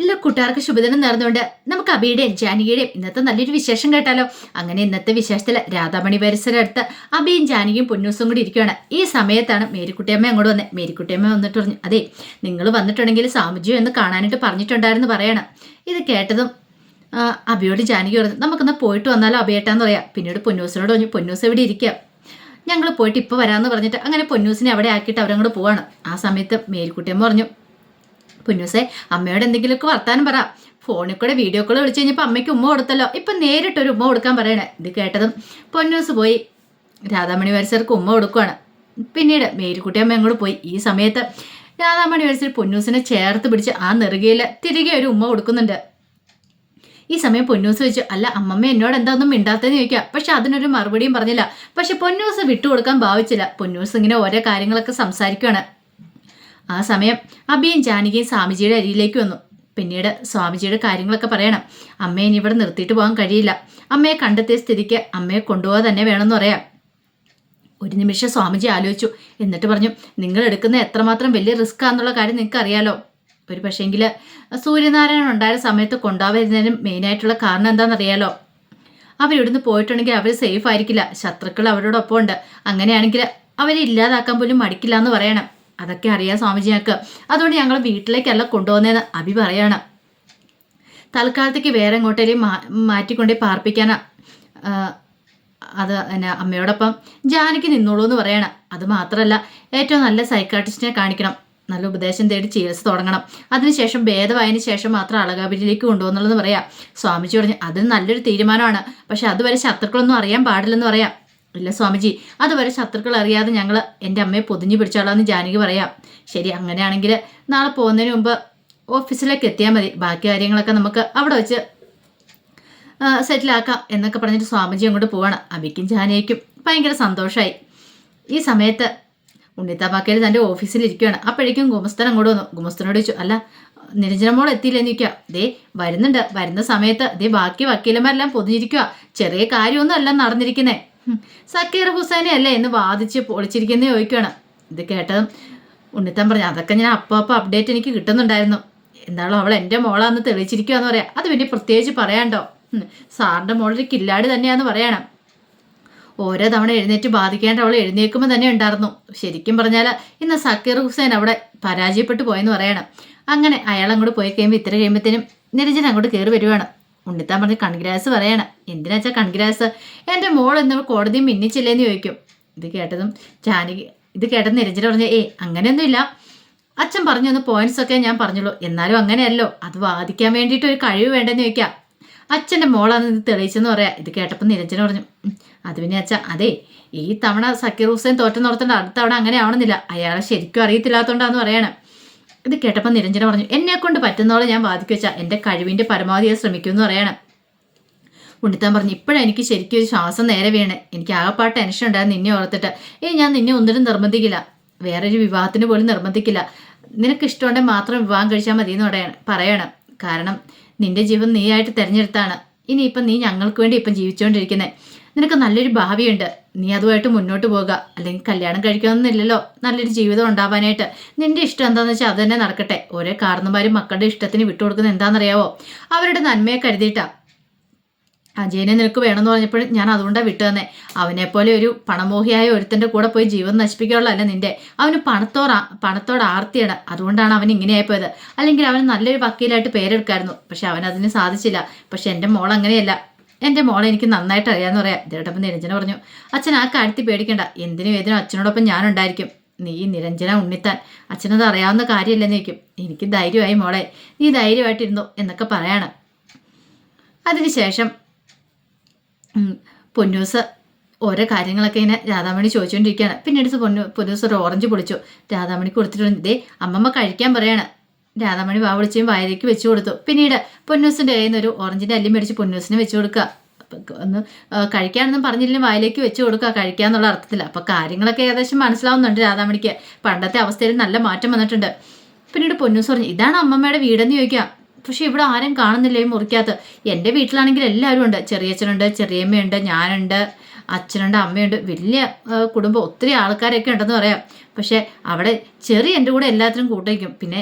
ഇല്ല കൂട്ടുകാർക്ക് ശുഭദിനം നേർന്നുകൊണ്ട് നമുക്ക് അബിയുടെയും ജാനകിയുടെയും ഇന്നത്തെ നല്ലൊരു വിശേഷം കേട്ടാലോ. അങ്ങനെ ഇന്നത്തെ വിശേഷത്തിൽ രാധാമണി പരിസരം അടുത്ത് അബിയും ജാനകിയും പൊന്നൂസും കൂടി ഇരിക്കുകയാണ്. ഈ സമയത്താണ് മേരിക്കുട്ടിയമ്മ അങ്ങോട്ട് വന്നത് മേരിക്കുട്ടിയമ്മ വന്നിട്ട് പറഞ്ഞു അതെ നിങ്ങൾ വന്നിട്ടുണ്ടെങ്കിൽ സാമുജിയോ എന്ന് കാണാനായിട്ട് പറഞ്ഞിട്ടുണ്ടായിരുന്നു പറയണം. ഇത് കേട്ടതും അബിയോട് ജാനകി പറഞ്ഞു നമുക്കൊന്ന് പോയിട്ട് വന്നാലോ അബിയേട്ടാന്ന് പറയാം. പിന്നീട് പൊന്നൂസിനോട് പറഞ്ഞു പൊന്നൂസ് എവിടെ ഇരിക്കുക ഞങ്ങൾ പോയിട്ട് ഇപ്പോൾ വരാമെന്ന് പറഞ്ഞിട്ട് അങ്ങനെ പൊന്നൂസിനെ അവിടെ ആക്കിയിട്ട് അവരങ്ങോട്ട് പോവാണ്. ആ സമയത്ത് മേരിക്കുട്ടിയമ്മ പറഞ്ഞു പൊന്നൂസേ അമ്മയോട് എന്തെങ്കിലുമൊക്കെ വർത്താനം പറ. ഫോണിൽ കൂടെ വീഡിയോ കോൾ വിളിച്ചു കഴിഞ്ഞപ്പോൾ അമ്മയ്ക്ക് ഉമ്മ കൊടുത്തല്ലോ. ഇപ്പം നേരിട്ടൊരു ഉമ്മ കൊടുക്കാൻ പറയണേ. ഇത് കേട്ടതും പൊന്നൂസ് പോയി. രാധാമണി വരിസർക്ക് ഉമ്മ കൊടുക്കുവാണ്. പിന്നീട് മേരിക്കുട്ടി അമ്മ അങ്ങോട്ട് പോയി. ഈ സമയത്ത് രാധാമണി വരിസർ പൊന്നൂസിനെ ചേർത്ത് പിടിച്ച് ആ നെറുകയിൽ തിരികെ ഒരു ഉമ്മ കൊടുക്കുന്നുണ്ട്. ഈ സമയം പൊന്നൂസ് വെച്ചു അല്ല അമ്മമ്മ എന്നോട് എന്താ ഒന്നും മിണ്ടാത്തതെന്ന് ചോദിക്കുക പക്ഷെ അതിനൊരു മറുപടിയും പറഞ്ഞില്ല. പക്ഷെ പൊന്നൂസ് വിട്ടുകൊടുക്കാൻ ഭാവിച്ചില്ല. പൊന്നൂസ് ഇങ്ങനെ ഓരോ കാര്യങ്ങളൊക്കെ സംസാരിക്കുകയാണ് ആ സമയം അബിയും ജാനകിയും സ്വാമിജിയുടെ അരിയിലേക്ക് വന്നു. പിന്നീട് സ്വാമിജിയുടെ കാര്യങ്ങളൊക്കെ പറയണം. അമ്മയെ ഇനി ഇവിടെ നിർത്തിയിട്ട് പോകാൻ കഴിയില്ല. അമ്മയെ കണ്ടെത്തിയ സ്ഥിതിക്ക് അമ്മയെ കൊണ്ടുപോകാൻ തന്നെ വേണമെന്ന് പറയാം. ഒരു നിമിഷം സ്വാമിജി ആലോചിച്ചു. എന്നിട്ട് പറഞ്ഞു നിങ്ങൾ എടുക്കുന്ന എത്രമാത്രം വലിയ റിസ്ക് ആണെന്നുള്ള കാര്യം നിങ്ങൾക്ക് അറിയാലോ. ഒരു പക്ഷേങ്കിൽ സൂര്യനാരായണൻ ഉണ്ടായ സമയത്ത് കൊണ്ടുപോകാതിരുന്നതിനും മെയിനായിട്ടുള്ള കാരണം എന്താണെന്നറിയാലോ. അവരിവിടുന്ന് പോയിട്ടുണ്ടെങ്കിൽ അവർ സേഫ് ആയിരിക്കില്ല. ശത്രുക്കൾ അവരോടൊപ്പം ഉണ്ട് അങ്ങനെയാണെങ്കിൽ അവരെ ഇല്ലാതാക്കാൻ പോലും മടിക്കില്ല എന്ന് പറയണം. അതൊക്കെ അറിയാം സ്വാമിജിയൊക്കെ. അതുകൊണ്ട് ഞങ്ങൾ വീട്ടിലേക്കല്ല കൊണ്ടുപോകുന്നതെന്ന് അഭി പറയണം. തൽക്കാലത്തേക്ക് വേറെ എങ്ങോട്ടേലും മാ മാറ്റിക്കൊണ്ടേ പാർപ്പിക്കാനാ. അത് എന്നെ അമ്മയോടൊപ്പം ജാനകി നിന്നോളൂ എന്ന് പറയണം. അത് മാത്രമല്ല ഏറ്റവും നല്ല സൈക്കാട്രിസ്റ്റിനെ കാണിക്കണം. നല്ല ഉപദേശം തേടി ചികിത്സ തുടങ്ങണം. അതിനുശേഷം ഭേദമായതിനു ശേഷം മാത്രം അളകാപിരിയിലേക്ക് കൊണ്ടുപോകുന്നുള്ളതെന്ന് പറയാം. സ്വാമിജി പറഞ്ഞു അത് നല്ലൊരു തീരുമാനമാണ്. പക്ഷെ അതുവരെ ശത്രുക്കളൊന്നും അറിയാൻ പാടില്ലെന്ന് പറയാം. ഇല്ല സ്വാമിജി. അതുവരെ ശത്രുക്കൾ അറിയാതെ ഞങ്ങൾ എന്റെ അമ്മയെ പൊതിഞ്ഞു പിടിച്ചോളാന്ന് ജാനകി പറയാം. ശരി അങ്ങനെയാണെങ്കിൽ നാളെ പോകുന്നതിന് മുമ്പ് ഓഫീസിലേക്ക് എത്തിയാൽ മതി. ബാക്കി കാര്യങ്ങളൊക്കെ നമുക്ക് അവിടെ വെച്ച് സെറ്റിലാക്കാം എന്നൊക്കെ പറഞ്ഞിട്ട് സ്വാമിജി അങ്ങോട്ട് പോവാണ്. അബിക്കും ജാനകിക്കും ഭയങ്കര സന്തോഷമായി ഈ സമയത്ത് ഉണ്ണിത്താപ്പാക്കയിൽ തന്റെ ഓഫീസിൽ ഇരിക്കുകയാണ് അപ്പോഴേക്കും ഗുമസ്തൻ അങ്ങോട്ട് വന്നു. ഗുമസ്തനോട് ചോദിച്ചു അല്ല നിരഞ്ജനമോൾ എത്തിയില്ലെന്ന് ചോദിക്കുക ദേ വരുന്നുണ്ട്. വരുന്ന സമയത്ത് ദേ ബാക്കി വക്കീലന്മാരെല്ലാം പൊതിഞ്ഞിരിക്കുക ചെറിയ കാര്യമൊന്നും അല്ല നടന്നിരിക്കുന്നേ. സക്കീർ ഹുസൈനെ അല്ലേ എന്ന് വാദിച്ച് പൊളിച്ചിരിക്കുന്നേ ചോദിക്കുകയാണ് ഇത് കേട്ടതും ഉണ്ണിത്തൻ പറഞ്ഞു അതൊക്കെ ഞാൻ അപ്പോൾ അപ്പോൾ അപ്ഡേറ്റ് എനിക്ക് കിട്ടുന്നുണ്ടായിരുന്നു. എന്താണോ അവൾ എന്റെ മോളാന്ന് തെളിയിച്ചിരിക്കുക എന്ന് പറയാം. അത് പിന്നെ പ്രത്യേകിച്ച് പറയാണ്ടോ? സാറിന്റെ മോളൊരു കില്ലാടി തന്നെയാന്ന് പറയണം. ഓരോ തവണ എഴുന്നേറ്റ് ബാധിക്കേണ്ട അവൾ എഴുന്നേൽക്കുമ്പോൾ തന്നെ ഉണ്ടായിരുന്നു. ശരിക്കും പറഞ്ഞാൽ ഇന്ന് സക്കീർ ഹുസൈൻ അവിടെ പരാജയപ്പെട്ടു പോയെന്ന് പറയണം. അങ്ങനെ അയാൾ അങ്ങോട്ട് പോയി കഴിയുമ്പോൾ ഇത്ര കഴിയുമ്പോഴത്തേനും നിരഞ്ജൻ അങ്ങോട്ട് കയറി വരുവാണ്. ഉണ്ണിത്താൻ പറഞ്ഞ് കൺഗ്രാസ് പറയണം എന്തിനാ വെച്ചാൽ കൺഗ്രാസ്? എന്റെ മോൾ എന്ന് കോടതി മിന്നിച്ചില്ലേന്ന് ചോദിക്കും. ഇത് കേട്ടതും ജാനകി ഇത് കേട്ടത് നിരഞ്ജന പറഞ്ഞ ഏയ് അങ്ങനെയൊന്നുമില്ല. അച്ഛൻ പറഞ്ഞു പോയിന്റ്സ് ഒക്കെ ഞാൻ പറഞ്ഞുള്ളൂ. എന്നാലും അങ്ങനെയല്ലോ. അത് വാദിക്കാൻ വേണ്ടിയിട്ട് ഒരു കഴിവ് വേണ്ടെന്ന് ചോദിക്കാം. അച്ഛന്റെ മോളാണ് ഇത് തെളിയിച്ചെന്ന് പറയാം. ഇത് കേട്ടപ്പോൾ നിരഞ്ജന പറഞ്ഞു "ഉം, അത് പിന്നെ അച്ഛ അതെ ഈ തവണ സക്കീർ ഹുസൈൻ തോറ്റം നടത്തേണ്ട അടുത്ത തവണ അങ്ങനെ ആവണമെന്നില്ല അയാളെ ശരിക്കും അറിയത്തില്ലാത്തതുകൊണ്ടാന്ന് പറയണം. ഇത് കേട്ടപ്പോൾ നിരഞ്ജന പറഞ്ഞു എന്നെ കൊണ്ട് പറ്റുന്നോളം ഞാൻ വാദിക്കു വെച്ചാൽ എന്റെ കഴിവിന്റെ പരമാവധി ഞാൻ ശ്രമിക്കുമെന്ന് പറയണം. ഉണ്ണിത്താൻ പറഞ്ഞു ഇപ്പോഴും എനിക്ക് ശരിക്കും ഒരു ശ്വാസം നേരെ വീണ്. എനിക്ക് ആകെപ്പാട്ട് ടെൻഷൻ ഉണ്ടായിരുന്നു നിന്നെ ഓർത്തിട്ട്. ഇനി ഞാൻ നിന്നെ ഒന്നിനും നിർബന്ധിക്കില്ല. വേറൊരു വിവാഹത്തിന് പോലും നിർബന്ധിക്കില്ല. നിനക്ക് ഇഷ്ടമുണ്ടെങ്കിൽ മാത്രം വിവാഹം കഴിച്ചാൽ മതി എന്ന് പറയണം പറയണം. കാരണം നിന്റെ ജീവൻ നീയായിട്ട് തിരഞ്ഞെടുത്താണ്. ഇനിയിപ്പം നീ ഞങ്ങൾക്ക് വേണ്ടി ഇപ്പം ജീവിച്ചുകൊണ്ടിരിക്കുന്നത് നിനക്ക് നല്ലൊരു ഭാവിയുണ്ട്. നീ അതുമായിട്ട് മുന്നോട്ട് പോകുക അല്ലെങ്കിൽ കല്യാണം കഴിക്കണമെന്നില്ലല്ലോ. നല്ലൊരു ജീവിതം ഉണ്ടാവാനായിട്ട്. നിന്റെ ഇഷ്ടം എന്താണെന്ന് വെച്ചാൽ അത് തന്നെ നടക്കട്ടെ. ഓരോ കാരണന്മാരും മക്കളുടെ ഇഷ്ടത്തിന് വിട്ടുകൊടുക്കുന്നത് എന്താണെന്നറിയാവോ? അവരുടെ നന്മയെ കരുതിയിട്ടാ. അജയനെ നിനക്ക് വേണമെന്ന് പറഞ്ഞപ്പോൾ ഞാൻ അതുകൊണ്ടാണ് വിട്ടു തന്നെ അവനെപ്പോലെ ഒരു പണമോഹിയായ ഒരുത്തന്റെ കൂടെ പോയി ജീവൻ നശിപ്പിക്കാനുള്ളതല്ല നിന്റെ. അവന് പണത്തോട് പണത്തോട് ആർത്തിയാണ്. അതുകൊണ്ടാണ് അവൻ ഇങ്ങനെയായിപ്പോയത് അല്ലെങ്കിൽ അവൻ നല്ലൊരു വക്കീലായിട്ട് പേരെടുക്കായിരുന്നു. പക്ഷെ അവൻ അതിന് സാധിച്ചില്ല. പക്ഷെ എന്റെ മോൾ അങ്ങനെയല്ല. എന്റെ മോളെ എനിക്ക് നന്നായിട്ട് അറിയാമെന്ന് പറയാം. ഇതേട്ടപ്പം നിരഞ്ജന പറഞ്ഞു അച്ഛൻ ആ കാര്യത്തിൽ പേടിക്കണ്ട. എന്തിനും ഏതിനും അച്ഛനോടൊപ്പം ഞാനുണ്ടായിരിക്കും നീ നിരഞ്ജന ഉണ്ണിത്താൻ അച്ഛനത് അറിയാവുന്ന കാര്യമല്ലെന്ന് ചോദിക്കും. എനിക്ക് ധൈര്യമായി മോളെ നീ ധൈര്യമായിട്ടിരുന്നു എന്നൊക്കെ പറയാണ്. അതിനുശേഷം പൊന്നൂസ് ഓരോ കാര്യങ്ങളൊക്കെ ഇങ്ങനെ രാധാമണി ചോദിച്ചുകൊണ്ടിരിക്കുകയാണ് പിന്നീട് പൊന്നു പൊന്നൂസ് ഒരു ഓറഞ്ച് പൊളിച്ചു. രാധാമണിക്ക് കൊടുത്തിട്ടുണ്ട് ഇതേ അമ്മമ്മ കഴിക്കാൻ പറയാണ്. രാധാമണി വാ വിളിച്ചും വായിലേക്ക് വെച്ചു കൊടുത്തു. പിന്നീട് പൊന്നൂസിന്റെ കയ്യിൽ നിന്ന് ഒരു ഓറഞ്ചിന്റെ അല്ലി മേടിച്ച് പൊന്നൂസിന് വെച്ചു കൊടുക്കുക. ഒന്ന് കഴിക്കാനൊന്നും പറഞ്ഞില്ലെങ്കിലും വായിലേക്ക് വെച്ച് കൊടുക്കുക കഴിക്കാന്നുള്ള അർത്ഥത്തിൽ. അപ്പോൾ കാര്യങ്ങളൊക്കെ ഏകദേശം മനസ്സിലാവുന്നുണ്ട് രാധാമണിക്ക്. പണ്ടത്തെ അവസ്ഥയിൽ നല്ല മാറ്റം വന്നിട്ടുണ്ട്. പിന്നീട് പൊന്നൂസ് പറഞ്ഞു ഇതാണ് അമ്മമ്മയുടെ വീടെന്ന് ചോദിക്കാം പക്ഷെ ഇവിടെ ആരും കാണുന്നില്ല ഈ മുറിക്കകത്ത്. എന്റെ വീട്ടിലാണെങ്കിൽ എല്ലാവരും ഉണ്ട്. ചെറിയച്ഛനുണ്ട് ചെറിയമ്മയുണ്ട് ഞാനുണ്ട് അച്ഛനുണ്ട് അമ്മയുണ്ട്. വലിയ കുടുംബം. ഒത്തിരി ആൾക്കാരൊക്കെ ഉണ്ടെന്ന് പറയാം. പക്ഷേ അവിടെ ചെറിയ എന്റെ കൂടെ എല്ലാത്തിനും കൂട്ടിക്കും പിന്നെ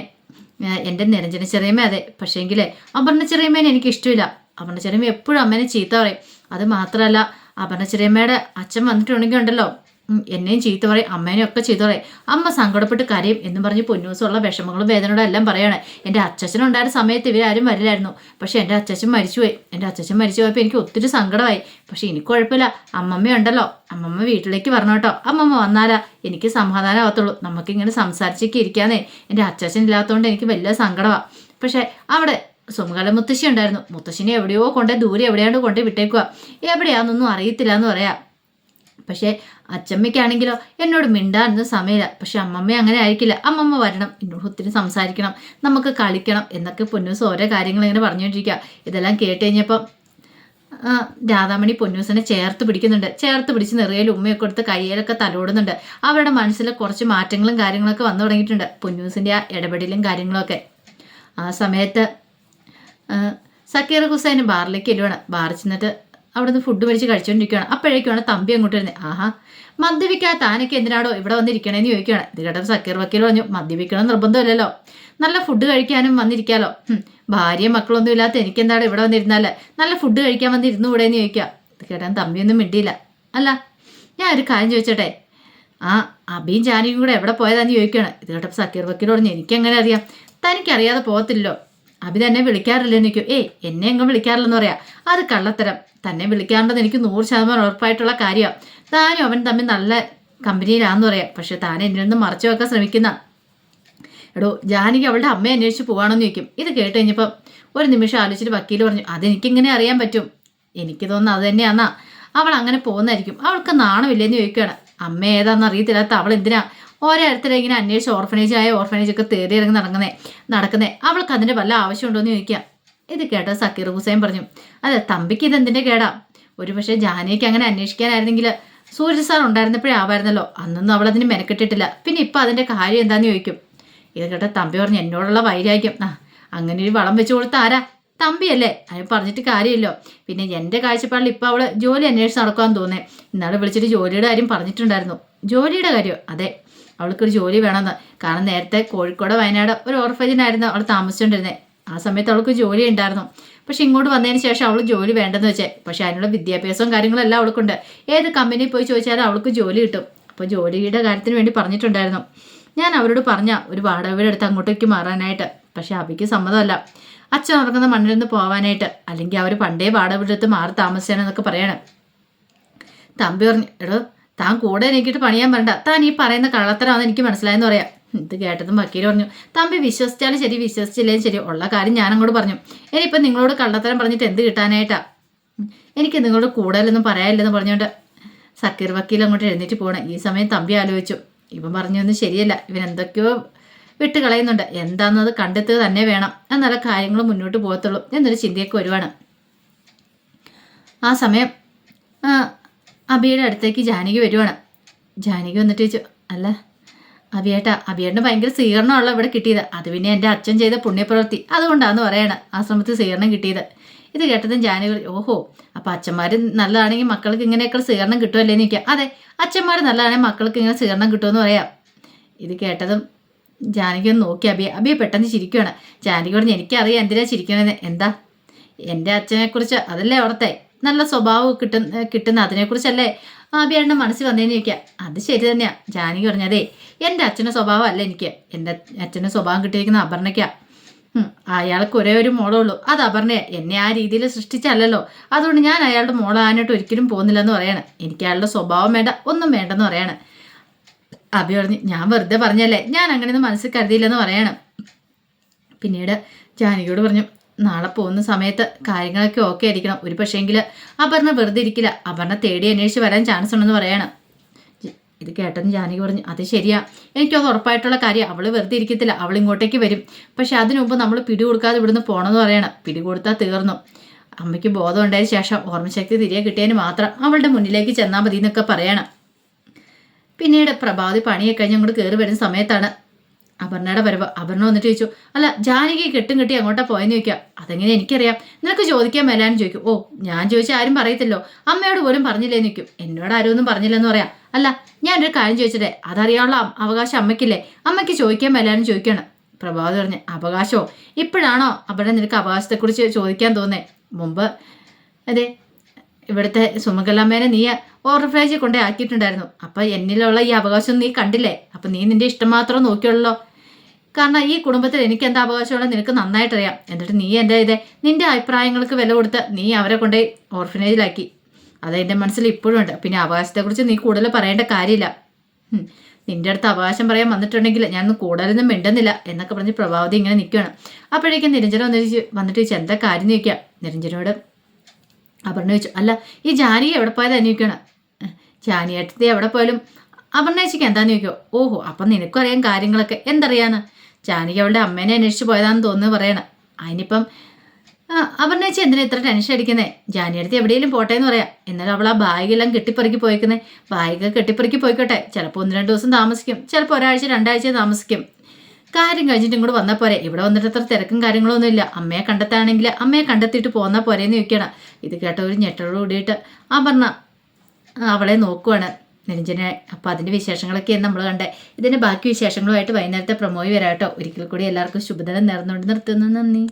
എന്റെ നിരഞ്ജന ചെറിയമ്മ അതെ. പക്ഷേങ്കിലേ അപർണ ചെറിയമ്മേനെ എനിക്ക് ഇഷ്ടമില്ല. അപർണ ചെറിയമ്മ എപ്പോഴും അമ്മേനെ ചീത്ത പറയും. അത് മാത്രമല്ല അപർണ ചെറിയമ്മയുടെ അച്ഛൻ വന്നിട്ടുണ്ടെങ്കിൽ ഉണ്ടല്ലോ എന്നെയും ചീത്ത പറയും അമ്മേനെയും ഒക്കെ ചീത്ത പറയും. അമ്മ സങ്കടപ്പെട്ട് കരയും എന്ന് പറഞ്ഞ് പൊന്നൂസുള്ള വിഷമങ്ങളും വേദനകളും എല്ലാം പറയാണ്. എന്റെ അച്ഛനുണ്ടായിരുന്ന സമയത്ത് ഇവരാരും വരില്ലായിരുന്നു. പക്ഷെ എന്റെ അച്ഛൻ മരിച്ചുപോയി. എന്റെ അച്ഛൻ മരിച്ചു പോയപ്പോൾ എനിക്ക് ഒത്തിരി സങ്കടമായി. പക്ഷെ എനിക്ക് കുഴപ്പമില്ല. അമ്മമ്മ ഉണ്ടല്ലോ. അമ്മമ്മ വീട്ടിലേക്ക് വരണം കേട്ടോ. അമ്മമ്മ വന്നാലാ എനിക്ക് സമാധാനമാകത്തുള്ളൂ നമുക്കിങ്ങനെ സംസാരിച്ചൊക്കെ ഇരിക്കാന്നേ. എന്റെ അച്ഛൻ ഇല്ലാത്തതുകൊണ്ട് എനിക്ക് വലിയ സങ്കടമാണ് പക്ഷേ അവിടെ സുമകല മുത്തശ്ശി ഉണ്ടായിരുന്നു. മുത്തശ്ശിനെ എവിടെയോ കൊണ്ടേ ദൂരെ എവിടെയാണ്ട് കൊണ്ടേ വിട്ടേക്കുക എവിടെയാണെന്നൊന്നും അറിയത്തില്ല എന്ന് പറയാം. പക്ഷേ അച്ചമ്മയ്ക്കാണെങ്കിലോ എന്നോട് മിണ്ടാനൊന്നും സമയമില്ല. പക്ഷെ അമ്മമ്മ അങ്ങനെ ആയിരിക്കില്ല. അമ്മമ്മ വരണം. എന്നോട് ഒത്തിരി സംസാരിക്കണം. നമുക്ക് കളിക്കണം. എന്നൊക്കെ പൊന്നൂസ് ഓരോ കാര്യങ്ങൾ ഇങ്ങനെ പറഞ്ഞുകൊണ്ടിരിക്കുക. ഇതെല്ലാം കേട്ട് കഴിഞ്ഞപ്പം രാധാമണി പൊന്നൂസിനെ ചേർത്ത് പിടിക്കുന്നുണ്ട്. ചേർത്ത് പിടിച്ച് നിറയിൽ ഉമ്മയൊക്കെ കൊടുത്ത് കയ്യിലൊക്കെ തലോടുന്നുണ്ട്. അവരുടെ മനസ്സിൽ കുറച്ച് മാറ്റങ്ങളും കാര്യങ്ങളൊക്കെ വന്നു തുടങ്ങിയിട്ടുണ്ട്. പൊന്നൂസിന്റെ ആ ഇടപെടലും കാര്യങ്ങളൊക്കെ. ആ സമയത്ത് സക്കീർ ഹുസൈൻ ബാറിലേക്ക് ചെല്ലുവാണ്. ബാറിൽ ചെന്നിട്ട് അവിടുന്ന് ഫുഡ് മേടിച്ച് കഴിച്ചുകൊണ്ടിരിക്കുകയാണ് അപ്പോഴേക്കുമാണ് തമ്പി അങ്ങോട്ട് വരുന്നത് ആഹാ മദ്യപിക്കാ താനൊക്കെ എന്തിനാടോ ഇവിടെ വന്നിരിക്കണേന്ന് ചോദിക്കുകയാണ് ഇത് കേട്ടപ്പോൾ സക്കീർ വക്കീൽ പറഞ്ഞു മദ്യപിക്കണം നിർബന്ധമില്ലല്ലോ. നല്ല ഫുഡ് കഴിക്കാനും വന്നിരിക്കാലോ. ഭാര്യ മക്കളൊന്നും ഇല്ലാത്ത എനിക്കെന്താണ് ഇവിടെ വന്നിരുന്നാൽ നല്ല ഫുഡ് കഴിക്കാൻ വന്നിരുന്നു ഇവിടെ എന്ന് ചോദിക്കുക ഇത് കേട്ടാൻ തമ്പിയൊന്നും മിണ്ടിയില്ല. അല്ല ഞാൻ ഒരു കാര്യം ചോദിച്ചോട്ടെ? ആ അബിയും ജാനിയും കൂടെ എവിടെ പോയതാന്ന് ചോദിക്കുകയാണ് ഇത് കേട്ടപ്പോൾ സക്കീർ വക്കീൽ പറഞ്ഞു എനിക്കെങ്ങനെ അറിയാം? തനിക്കറിയാതെ പോകത്തില്ലല്ലോ. അബി തന്നെ വിളിക്കാറില്ല എനിക്ക്. ഏയ് എന്നെ എങ്ങും വിളിക്കാറില്ലെന്ന് പറയാം. അത് കള്ളത്തരം. തന്നെ വിളിക്കാറുണ്ടെന്ന് എനിക്ക് നൂറ് ശതമാനം ഉറപ്പായിട്ടുള്ള കാര്യമാണ് താനും അവൻ തമ്മിൽ നല്ല കമ്പനിയിലാന്ന് പറയാം. പക്ഷെ താൻ എന്നിൽ നിന്ന് മറച്ചു വെക്കാൻ ശ്രമിക്കുന്ന. എടോ ജാനകി അവളുടെ അമ്മയെ അന്വേഷിച്ച് പോവാണെന്ന് ചോദിക്കും. ഇത് കേട്ട് കഴിഞ്ഞപ്പം ഒരു നിമിഷം ആലോചിച്ചിട്ട് വക്കീൽ പറഞ്ഞു അതെനിക്കിങ്ങനെ അറിയാൻ പറ്റും. എനിക്ക് തോന്നുന്നു അത് തന്നെയാന്നാ. അവൾ അങ്ങനെ പോകുന്നതായിരിക്കും. അവൾക്ക് നാണമില്ലെന്ന് ചോദിക്കുകയാണ്. അമ്മ ഏതാണെന്ന് അറിയത്തില്ലാത്ത അവൾ എന്തിനാ ഓരോരുത്തരെ ഇങ്ങനെ അന്വേഷിച്ച് ഓർഫനേജ് ആയ ഓർഫനേജ് ഒക്കെ തേടി ഇറങ്ങി നടക്കുന്നേ നടക്കുന്നേ. അവൾക്ക് അതിന്റെ വല്ല ആവശ്യമുണ്ടോ എന്ന് ചോദിക്കാം ഇത് കേട്ടോ സക്കീർ ഹുസൈൻ പറഞ്ഞു അതെ തമ്പിക്ക് ഇത് എന്തിന്റെ കേടാ? ഒരു പക്ഷേ ജാനയ്ക്ക് അങ്ങനെ അന്വേഷിക്കാനായിരുന്നെങ്കിൽ സൂര്യ സാർ ഉണ്ടായിരുന്നപ്പോഴേ ആവായിരുന്നല്ലോ. അന്നൊന്നും അവൾ അതിന് മെനക്കെട്ടിട്ടില്ല. പിന്നെ ഇപ്പം അതിന്റെ കാര്യം എന്താണെന്ന് ചോദിക്കും. ഇത് കേട്ടോ തമ്പി പറഞ്ഞു എന്നോടുള്ള വൈരാഗ്യം. ആ അങ്ങനെ ഒരു വളം വെച്ച് കൊടുത്ത ആരാ? തമ്പിയല്ലേ. അതിന് പറഞ്ഞിട്ട് കാര്യമില്ലോ. പിന്നെ എന്റെ കാഴ്ചപ്പാടിൽ ഇപ്പം അവൾ ജോലി അന്വേഷിച്ച് നടക്കാമെന്ന് തോന്നേ ഇന്നാൾ വിളിച്ചിട്ട് ജോലിയുടെ കാര്യം പറഞ്ഞിട്ടുണ്ടായിരുന്നു. ജോലിയുടെ കാര്യം? അതെ. അവൾക്കൊരു ജോലി വേണമെന്ന് കാരണം നേരത്തെ കോഴിക്കോട് വയനാട് ഒരു ഓർഫേജിനായിരുന്നു അവൾ താമസിച്ചുകൊണ്ടിരുന്നത് ആ സമയത്ത് അവൾക്ക് ജോലി ഉണ്ടായിരുന്നു. പക്ഷെ ഇങ്ങോട്ട് വന്നതിന് ശേഷം അവൾ ജോലി വേണ്ടെന്ന് വെച്ചേ. പക്ഷെ അതിനുള്ള വിദ്യാഭ്യാസവും കാര്യങ്ങളെല്ലാം അവൾക്കുണ്ട്. ഏത് കമ്പനിയിൽ പോയി ചോദിച്ചാലും അവൾക്ക് ജോലി കിട്ടും. അപ്പോൾ ജോലിയുടെ കാര്യത്തിന് വേണ്ടി പറഞ്ഞിട്ടുണ്ടായിരുന്നു. ഞാൻ അവരോട് പറഞ്ഞ ഒരു വാടക വീട് എടുത്ത് അങ്ങോട്ടേക്ക് മാറാനായിട്ട്. പക്ഷെ അബിക്ക് സമ്മതമല്ല. അച്ഛൻ ഉറങ്ങുന്ന മണ്ണിൽ നിന്ന് പോവാനായിട്ട്. അല്ലെങ്കിൽ അവർ പണ്ടേ വാടക വീടെടുത്ത് മാറി താമസിച്ചാണെന്നൊക്കെ പറയണം. തമ്പി പറഞ്ഞു എടോ താൻ കൂടെ എനിക്കിട്ട് പണിയാൻ പറയണ്ട. താൻ ഈ പറയുന്ന കള്ളത്തരാണെന്ന് എനിക്ക് മനസ്സിലായെന്ന് പറയാം. ഇത് കേട്ടതും വക്കീൽ പറഞ്ഞു തമ്പി വിശ്വസിച്ചാലും ശരി വിശ്വസിച്ചില്ലേലും ശരി ഉള്ള കാര്യം ഞാൻ അങ്ങോട്ട് പറഞ്ഞു. ഇനിയിപ്പം നിങ്ങളോട് കള്ളത്തരം പറഞ്ഞിട്ട് എന്ത് കിട്ടാനായിട്ടാ? എനിക്ക് നിങ്ങളോട് കൂടുതലൊന്നും പറയാനില്ലെന്ന് പറഞ്ഞുകൊണ്ട് സക്കീർ വക്കീൽ അങ്ങോട്ട് എഴുന്നേറ്റ് പോകണം ഈ സമയം തമ്പി ആലോചിച്ചു. ഇവൻ പറഞ്ഞൊന്നും ശരിയല്ല. ഇവൻ എന്തൊക്കെയോ വിട്ട് കളയുന്നുണ്ട് എന്താണെന്നത് കണ്ടെത്തുക തന്നെ വേണം. എന്നാലേ കാര്യങ്ങൾ മുന്നോട്ട് പോകത്തുള്ളൂ. എന്നൊരു ചിന്തയൊക്കെ വരുവാണ്. ആ സമയം അബിയുടെ അടുത്തേക്ക് ജാനകി വരുവാണ്. ജാനകി വന്നിട്ട് ചോദിച്ചു അല്ല അബിയേട്ടാ അബിയേട്ടന് ഭയങ്കര സ്വീകരണമുള്ള ഇവിടെ കിട്ടിയത്. അത് പിന്നെ എന്റെ അച്ഛൻ ചെയ്ത പുണ്യപ്രവൃത്തി. അതുകൊണ്ടാന്ന് പറയണം ആശ്രമത്തിൽ സ്വീകരണം കിട്ടിയത്. ഇത് കേട്ടതും ജാനകി ഓഹോ അപ്പം അച്ഛന്മാർ നല്ലതാണെങ്കിൽ മക്കൾക്ക് ഇങ്ങനെയൊക്കെ സ്വീകരണം കിട്ടുമല്ലേ എന്ന് ചോദിക്കുക അതെ അച്ഛന്മാർ നല്ലതാണെങ്കിൽ മക്കൾക്ക് ഇങ്ങനെ സ്വീകരണം കിട്ടുമെന്ന് പറയാം. ഇത് കേട്ടതും ജാനകി ഒന്ന് നോക്കി അബിയെ. അബിയെ പെട്ടെന്ന് ചിരിക്കുകയാണ് ജാനകി പറഞ്ഞ് എനിക്കറിയാം എന്തിനാ ചിരിക്കണമെന്ന് എന്താ? എന്റെ അച്ഛനെക്കുറിച്ച് അതല്ലേ ഓർത്തെ നല്ല സ്വഭാവം കിട്ടുന്ന കിട്ടുന്ന അതിനെക്കുറിച്ചല്ലേ അബിയേട്ടന്റെ മനസ്സിൽ വന്നേന്ന് ചോദിക്കുക അത് ശരി തന്നെയാ. ജാനകി പറഞ്ഞതേ എന്റെ അച്ഛന്റെ സ്വഭാവം അല്ല എനിക്ക്. എന്റെ അച്ഛന്റെ സ്വഭാവം കിട്ടിയിരിക്കുന്ന അപർണയ്ക്കാ. അയാൾക്ക് ഒരേ ഒരു മോളേ ഉള്ളൂ അത് അപർണയെ. എന്നെ ആ രീതിയിൽ സൃഷ്ടിച്ചല്ലല്ലോ. അതുകൊണ്ട് ഞാൻ അയാളുടെ മോളാനായിട്ട് ഒരിക്കലും പോകുന്നില്ലെന്ന് പറയാണ്. എനിക്ക് അയാളുടെ സ്വഭാവം വേണ്ട ഒന്നും വേണ്ടെന്ന് പറയാണ്. അഭി പറഞ്ഞു ഞാൻ വെറുതെ പറഞ്ഞല്ലേ. ഞാൻ അങ്ങനെയൊന്നും മനസ്സിൽ കരുതിയില്ലെന്ന് പറയണം. പിന്നീട് ജാനകിയോട് പറഞ്ഞു നാളെ പോകുന്ന സമയത്ത് കാര്യങ്ങളൊക്കെ ഓക്കെ ആയിരിക്കണം. ഒരു പക്ഷേങ്കിൽ അപർണ വെറുതെ ഇരിക്കില്ല. അപർണ തേടി അന്വേഷിച്ച് വരാൻ ചാൻസ് ഉണ്ടെന്ന് പറയണം. ഇത് കേട്ടെന്ന് ജാനകി പറഞ്ഞു അത് ശരിയാ. എനിക്കത് ഉറപ്പായിട്ടുള്ള കാര്യം. അവൾ വെറുതെ ഇരിക്കത്തില്ല. അവൾ ഇങ്ങോട്ടേക്ക് വരും. പക്ഷെ അതിനുമുമ്പ് നമ്മൾ പിടി കൊടുക്കാതെ ഇവിടുന്ന് പോകണമെന്ന് പറയണം. പിടി കൊടുത്താൽ തീർന്നു. അമ്മയ്ക്ക് ബോധം ഉണ്ടായ ശേഷം ഓർമ്മശക്തി തിരികെ കിട്ടിയതിന് മാത്രം അവളുടെ മുന്നിലേക്ക് ചെന്നാൽ മതി എന്നൊക്കെ പറയണം. പിന്നീട് പ്രഭാതി പണിയൊക്കെ കഴിഞ്ഞ് അങ്ങോട്ട് കയറി വരുന്ന സമയത്താണ് അപർണയുടെ വരവ്. അപർണ വന്നിട്ട് ചോദിച്ചു അല്ല ജാനകി കെട്ടും കെട്ടി അങ്ങോട്ടാ പോയെന്ന് ചോദിക്കുക അതെങ്ങനെ എനിക്കറിയാം. നിനക്ക് ചോദിക്കാൻ മേലാന്ന് ചോദിക്കും. ഓ ഞാൻ ചോദിച്ചാൽ ആരും പറയത്തില്ലോ. അമ്മയോട് പോലും പറഞ്ഞില്ലേന്ന് ചോദിക്കും. എന്നോട് ആരും ഒന്നും പറഞ്ഞില്ലെന്ന് പറയാം. അല്ല ഞാൻ ഒരു കാര്യം ചോദിച്ചിട്ടെ. അതറിയാനുള്ള അവകാശം അമ്മയ്ക്കില്ലേ? അമ്മയ്ക്ക് ചോദിക്കാൻ മേലാന്ന് ചോദിക്കണം. പ്രഭാത് പറഞ്ഞ് അവകാശമോ ഇപ്പോഴാണോ അവിടെ നിനക്ക് അവകാശത്തെക്കുറിച്ച് ചോദിക്കാൻ തോന്നേ മുമ്പ് അതെ ഇവിടുത്തെ സുമകലമ്മേനെ നീ ഓർഫനേജിൽ കൊണ്ടേ ആക്കിയിട്ടുണ്ടായിരുന്നു. അപ്പം എന്നിലുള്ള ഈ അവകാശം നീ കണ്ടില്ലേ? അപ്പം നീ നിന്റെ ഇഷ്ടം മാത്രം നോക്കിയുള്ളല്ലോ കാരണം ഈ കുടുംബത്തിൽ എനിക്ക് എന്താ അവകാശമുള്ള നിനക്ക് നന്നായിട്ടറിയാം. എന്നിട്ട് നീ എന്റെ ഇതേ നിന്റെ അഭിപ്രായങ്ങൾക്ക് വില കൊടുത്ത് നീ അവരെ കൊണ്ട് ഓർഫനേജിലാക്കി അത് എന്റെ മനസ്സിൽ ഇപ്പോഴും ഉണ്ട്. പിന്നെ അവകാശത്തെക്കുറിച്ച് നീ കൂടുതൽ പറയേണ്ട കാര്യമില്ല. നിന്റെ അടുത്ത് അവകാശം പറയാൻ വന്നിട്ടുണ്ടെങ്കിൽ ഞാനൊന്നും കൂടുതലൊന്നും മിണ്ടുന്നില്ല എന്നൊക്കെ പറഞ്ഞ് പ്രഭാവതി ഇങ്ങനെ നിൽക്കുകയാണ് അപ്പോഴേക്കും നിരഞ്ജന വന്നിട്ട് വന്നിട്ട് എന്താ കാര്യം? ചോദിക്കാം നിരഞ്ജനോട് അപർണ ചോദിച്ചു അല്ല ഈ ജാനി എവിടെ പോയത് അന്വേഷിക്കണം ജാനിയേട്ടത്തി എവിടെ പോയാലും അപർണേച്ചിക്ക് എന്താന്ന് ചോദിക്കോ ഓഹോ അപ്പം നിനക്കും അറിയാം കാര്യങ്ങളൊക്കെ. എന്തറിയാന്ന്? ജാനിക്ക് അവളുടെ അമ്മേനെ അന്വേഷിച്ച് പോയതാണെന്ന് തോന്നുന്നു പറയണം. അതിനിപ്പം അപർണേച്ചി എന്തിനാ ഇത്ര ടെൻഷൻ അടിക്കുന്നേ? ജാനിയടുത്ത് എവിടെയെങ്കിലും പോട്ടെ എന്ന് പറയാം. എന്നാലും അവൾ ആ ബാഗെല്ലാം കെട്ടിപ്പറക്കി പോയിക്കുന്നേ. ബാഗ് കെട്ടിപ്പറക്കി പോയിക്കോട്ടെ. ചിലപ്പോൾ ഒന്ന് രണ്ട് ദിവസം താമസിക്കും. ചിലപ്പോൾ ഒരാഴ്ച രണ്ടാഴ്ച താമസിക്കും. കാര്യം കഴിഞ്ഞിട്ട് ഇങ്ങോട്ട് വന്നാൽ പോരെ. ഇവിടെ വന്നിട്ട് അത്ര തിരക്കും കാര്യങ്ങളൊന്നും ഇല്ല. അമ്മയെ കണ്ടെത്താണെങ്കിൽ അമ്മയെ കണ്ടെത്തിയിട്ട് പോന്നാൽ പോരെയെന്ന് ചോദിക്കണം. ഇത് കേട്ട ഒരു ഞെട്ടോട് കൂടിയിട്ട് അപർണ അവളെ നോക്കുവാണ് നിരഞ്ജനെ അപ്പം അതിന്റെ വിശേഷങ്ങളൊക്കെ നമ്മൾ കണ്ടേ. ഇതിന്റെ ബാക്കി വിശേഷങ്ങളുമായിട്ട് വൈകുന്നേരത്തെ പ്രമോയി വരാം കേട്ടോ. ഒരിക്കൽ കൂടി എല്ലാവർക്കും ശുഭദിനം നേർന്നുകൊണ്ട് നിർത്തുന്നു. നന്ദി.